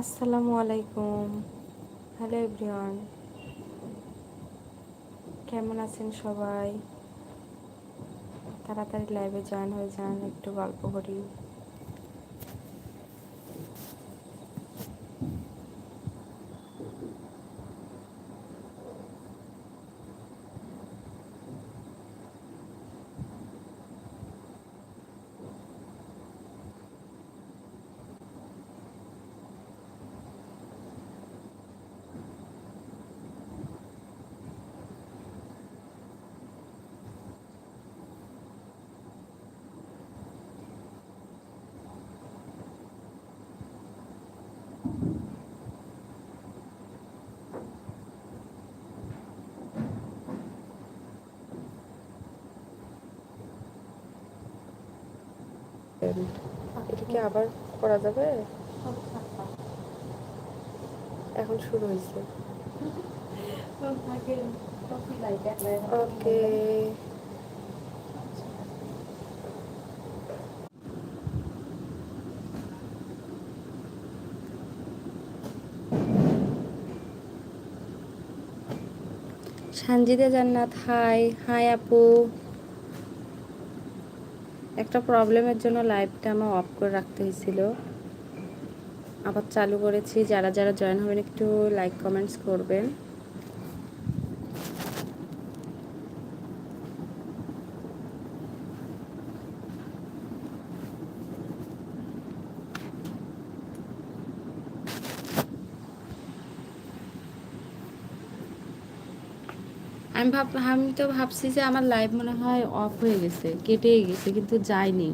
আসসালামু আলাইকুম। Hello everyone কেমন আছেন সবাই? তাড়াতাড়ি লাইভে জয়েন হয়ে যান, একটু গল্প করি। এটা কি আবার করা যাবে? এখন শুরু হয়েছে। ওকে সানজিদা জান্নাত হাই হাই আপু। একটা প্রবলেমের জন্য লাইভটা আমার অফ করে রাখতে হয়েছিল। আবার চালু করেছি। যারা যারা জয়েন হবেন একটু লাইক কমেন্টস করবেন। আমি ভাব, আমি তো ভাবছি যে আমার লাইভ মনে হয় অফ হয়ে গেছে কেটে গেছে, কিন্তু যায়নি।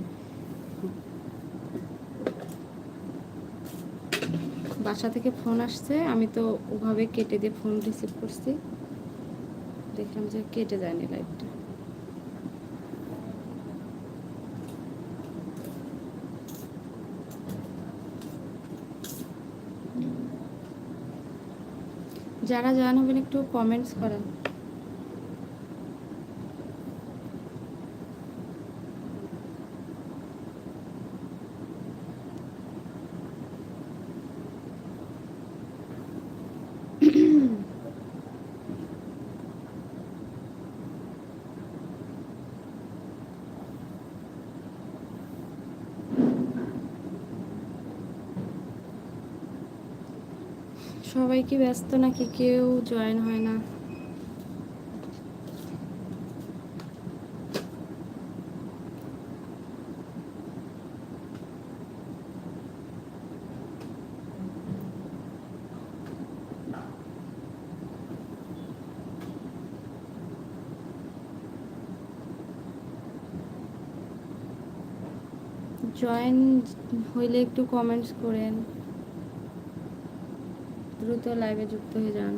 বাসা থেকে ফোন আসছে, আমি তো ওভাবে কেটে দিয়ে ফোন রিসিভ করছি। দেখলাম যে কেটে যায়নি লাইভটা যারা জয়েন হবেন একটু কমেন্টস করেন। সবাই কি ব্যস্ত নাকি? কেউ জয়েন হয় না। জয়েন হইলে একটু কমেন্টস করেন। দ্রুত লাইভে যুক্ত হয়ে যান।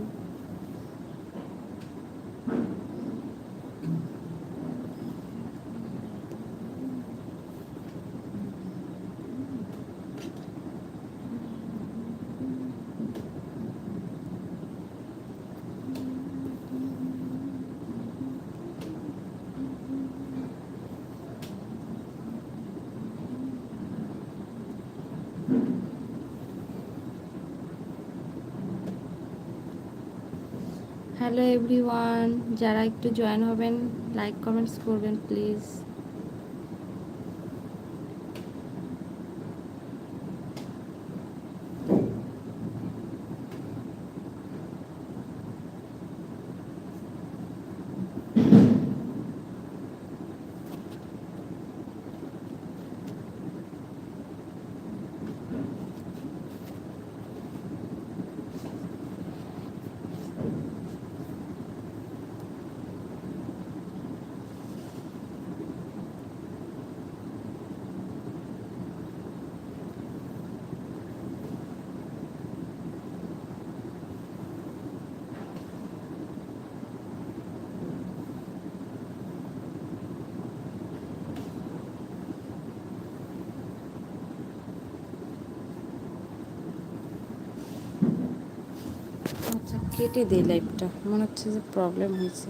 হ্যালো এভরিওয়ান যারা একটু জয়েন হবেন লাইক কমেন্টস করবেন প্লিজ কেটে দিই লাইভটা মনে হচ্ছে যে প্রবলেম হয়েছে।